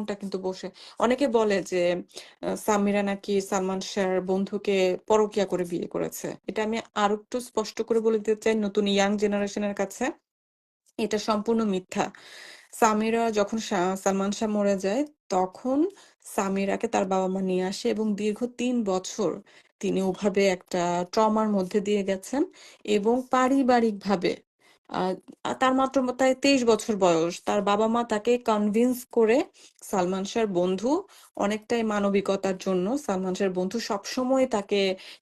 বোনটা কিন্তু বসে। অনেকে বলে যে সামিরা নাকি সালমান শাহর বন্ধুকে পরকিয়া করে বিয়ে করেছে। এটা আমি আরও একটু স্পষ্ট করে বলে দিতে চাই নতুন ইয়াং জেনারেশনের কাছে। এটা সম্পূর্ণ মিথ্যা। সামিরা যখন সালমান শাহ মরে যায়, তখন সামিরাকে তার বাবা মা নিয়ে আসে এবং দীর্ঘ তিন বছর তিনি ওভাবে একটা ট্রমার মধ্যে দিয়ে গেছেন এবং পারিবারিকভাবে তার মাত্র তাই তেইশ বছর বয়স। তার বাবা মা তাকে কনভিন্স করে সালমান শাহর বন্ধু অনেকটাই মানবিকতার জন্য সালমান শাহর বন্ধু সবসময় তাকে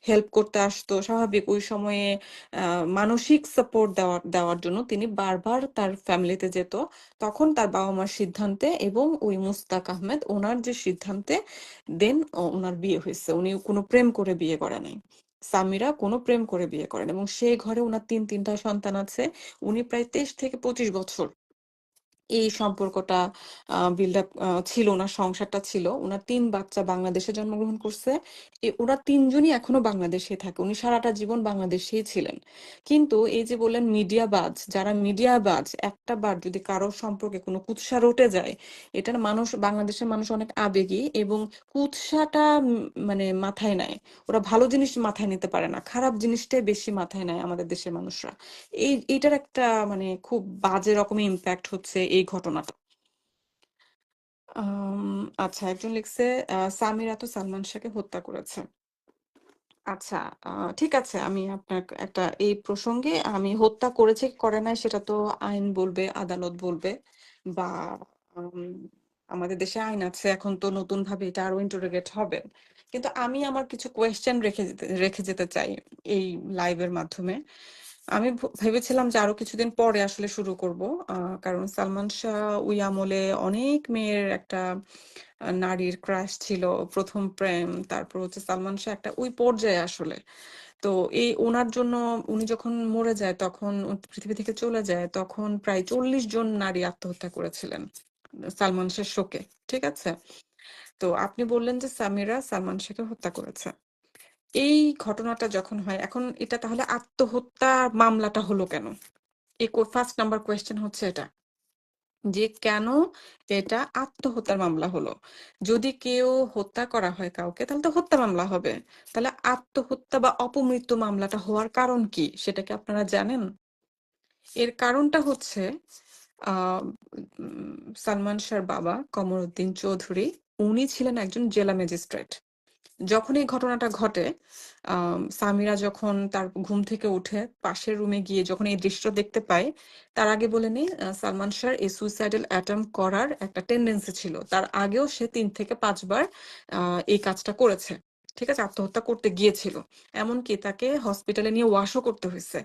হেল্প করতে আসতো। স্বাভাবিক ওই সময়ে মানসিক সাপোর্ট দেওয়ার দেওয়ার জন্য তিনি বারবার তার ফ্যামিলিতে যেত। তখন তার বাবা মার সিদ্ধান্তে এবং ওই মুস্তাক আহমেদ ওনার যে সিদ্ধান্তে দেন ওনার বিয়ে হয়েছে। উনি কোনো প্রেম করে বিয়ে করে নাই সামিরা কোনো প্রেম করে বিয়ে করেন এবং সেই ঘরে ওনার তিন তিনটা সন্তান আছে। উনি প্রায় তেইশ থেকে পঁচিশ বছর এই সম্পর্কটা বিল্ড আপ ছিল, ওনার সংসারটা ছিল। ওনার তিন বাচ্চা বাংলাদেশে জন্মগ্রহণ করছে। ওরা তিনজনই এখনও বাংলাদেশে থাকে। উনি সারাটা জীবন বাংলাদেশেই ছিলেন। কিন্তু এই যে বললেন মিডিয়া বাজ যারা মিডিয়া বাজ একটা বার যদি কারোর সম্পর্কে কোনো কুৎসা রটে যায় এটা না মানুষ, বাংলাদেশের মানুষ অনেক আবেগী এবং কুৎসাটা মানে মাথায় নেয়। ওরা ভালো জিনিস মাথায় নিতে পারে না, খারাপ জিনিসটাই বেশি মাথায় নেয় আমাদের দেশের মানুষরা। এই, এটার একটা মানে খুব বাজে রকমের ইম্প্যাক্ট হচ্ছে এই ঘটনাটা। আচ্ছা একজন লিখছে সামিরা তো সালমান শাহকে হত্যা করেছে। আচ্ছা ঠিক আছে, আমি আপনার একটা, এই প্রসঙ্গে আমি হত্যা করেছে করে নাই সেটা তো আইন বলবে, আদালত বলবে, বা আমাদের দেশে আইন আছে, এখন তো নতুন ভাবে এটা আরও ইন্টারোগেট হবে। কিন্তু আমি আমার কিছু কোয়েশ্চেন রেখে রেখে যেতে চাই এই লাইভের মাধ্যমে। আমি ভেবেছিলাম যে আরও কিছুদিন পরে আসলে শুরু করব। কারণ সালমান শাহ ওই আমলে অনেক মেয়ের একটা নারীর ক্রাশ ছিল। প্রথম প্রেম, তারপর হচ্ছে সালমান শাহ একটা ওই পর্যায়ে আসলে। তো এই ওনার জন্য উনি যখন মরে যায়, তখন পৃথিবী থেকে চলে যায়, তখন প্রায় চল্লিশ জন নারী আত্মহত্যা করেছিলেন, সালমান শাহ শোকে। ঠিক আছে? তো আপনি বললেন যে সামিরা সালমান শাহকে হত্যা করেছে। এই ঘটনাটা যখন হয়, এখন এটা তাহলে আত্মহত্যা মামলাটা হলো কেন? এই ফার্স্ট নাম্বার কোয়েশ্চেন হচ্ছে এটা। যে কেন এটা আত্মহত্যার মামলা হলো? যদি কেউ হত্যা করা হয় কাউকে, তাহলে তো হত্যা মামলা হবে। তাহলে আত্মহত্যা বা অপমৃত্যু মামলাটা হওয়ার কারণ কি? সেটা কি আপনারা জানেন? এর কারণটা হচ্ছে সালমান শাহর বাবা কমরউদ্দিন চৌধুরী, উনি ছিলেন একজন জেলা ম্যাজিস্ট্রেট। যখন এই ঘটনাটা ঘটে সামিরা যখন তার ঘুম থেকে উঠে পাশের রুমে গিয়ে যখন এই দৃশ্য দেখতে পায়, তার আগে বলে নি সালমান শাহর এই সুইসাইডাল অ্যাটেম্প করার একটা টেন্ডেন্সি ছিল। তার আগেও সে তিন থেকে পাঁচবার এই কাজটা করেছে। ঠিক আছে? আত্মহত্যা করতে গিয়েছিল। এমনকি তাকে হসপিটালে নিয়ে ওয়াশও করতে হয়েছে।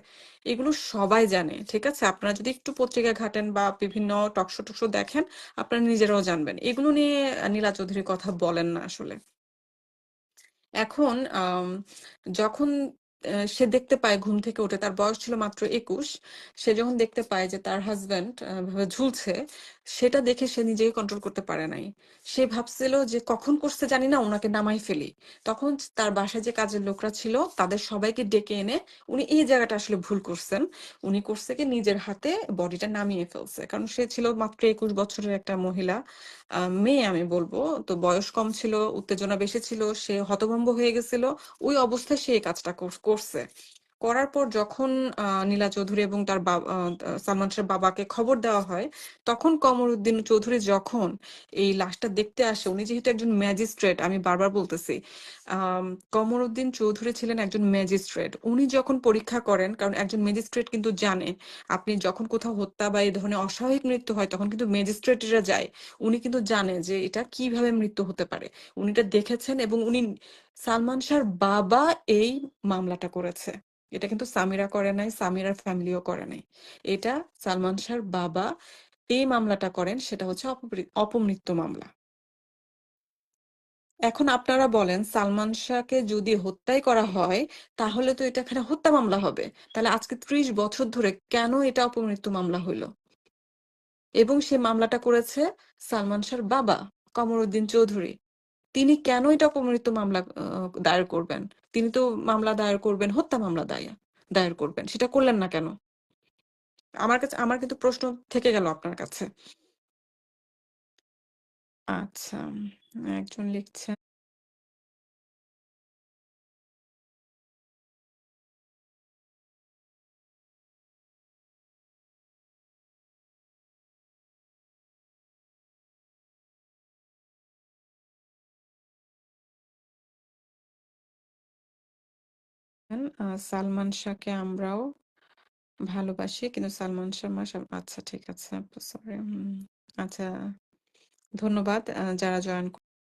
এগুলো সবাই জানে। ঠিক আছে? আপনারা যদি একটু পত্রিকা ঘাটেন বা বিভিন্ন টকশো টকশো দেখেন, আপনারা নিজেরাও জানবেন। এগুলো নিয়ে নীলা চৌধুরী কথা বলেন না আসলে। এখন যখন সে দেখতে পায় ঘুম থেকে উঠে। তার বয়স ছিল মাত্র একুশ। সে যখন দেখতে পায় যে তার হাজবেন্ড ভাবে ঝুলছে, সেটা দেখে সে নিজেকে কন্ট্রোল করতে পারে নাই। সে ভাবছিল যে কখন করছে জানি না ওনাকে নামাই ফেলি। তখন তার বাসায় যে কাজের লোকরা ছিল, তাদের সবাইকে ডেকে এনে উনি এই জায়গাটা আসলে ভুল করছেন। উনি করছে কি নিজের হাতে বডিটা নামিয়ে ফেলছে। কারণ সে ছিল মাত্র একুশ বছরের একটা মহিলা। মেয়ে আমি বলব। তো বয়স কম ছিল, উত্তেজনা বেশি ছিল, সে হতভম্ব হয়ে গেছিল। ওই অবস্থায় সে এই কাজটা কর- করছে করার পর যখন নীলা চৌধুরী এবং তার সালমান শাহের বাবাকে খবর দেওয়া হয়, তখন কমরউদ্দিন চৌধুরী যখন এই লাশটা দেখতে আসে, উনি যেহেতু একজন ম্যাজিস্ট্রেট, আমি বারবার বলতেছি কমরউদ্দিন চৌধুরী ছিলেন একজন ম্যাজিস্ট্রেট। উনি যখন পরীক্ষা করেন, কারণ একজন ম্যাজিস্ট্রেট কিন্তু জানে, আপনি যখন কোথাও হত্যা বা এই ধরনের অস্বাভাবিক মৃত্যু হয়, তখন কিন্তু ম্যাজিস্ট্রেটরা যায়, উনি কিন্তু জানে যে এটা কীভাবে মৃত্যু হতে পারে। উনি এটা দেখেছেন এবং উনি সালমান শাহর বাবা এই মামলাটা করেছে। এটা কিন্তু সামিরা করে নাই, সামিরার ফ্যামিলিও করে নাই। এটা সালমান শাহর বাবা এই মামলাটা করেন, সেটা হচ্ছে অপমৃ- অপমৃত্যু মামলা। এখন আপনারা বলেন, সালমান শাহকে যদি হত্যাই করা হয়, তাহলে তো এটা এখানে হত্যা মামলা হবে। তাহলে আজকে ত্রিশ বছর ধরে কেন এটা অপমৃত্যু মামলা হইল? এবং সে মামলাটা করেছে সালমান শাহর বাবা কমরউদ্দিন চৌধুরী। তিনি কেন এটা অপমৃত্যু মামলা দায়ের করবেন? তিনি তো মামলা দায়ের করবেন হত্যা মামলা দায়া দায়ের করবেন সেটা করলেন না কেন? আমার কাছে আমার কিন্তু প্রশ্ন থেকে গেল আপনার কাছে। আচ্ছা, একজন লিখছেন আ সালমান শাহকে আমরাও ভালোবাসি। কিন্তু সালমান শাহ আচ্ছা ঠিক আছে। সরি আচ্ছা ধন্যবাদ যারা জয়েন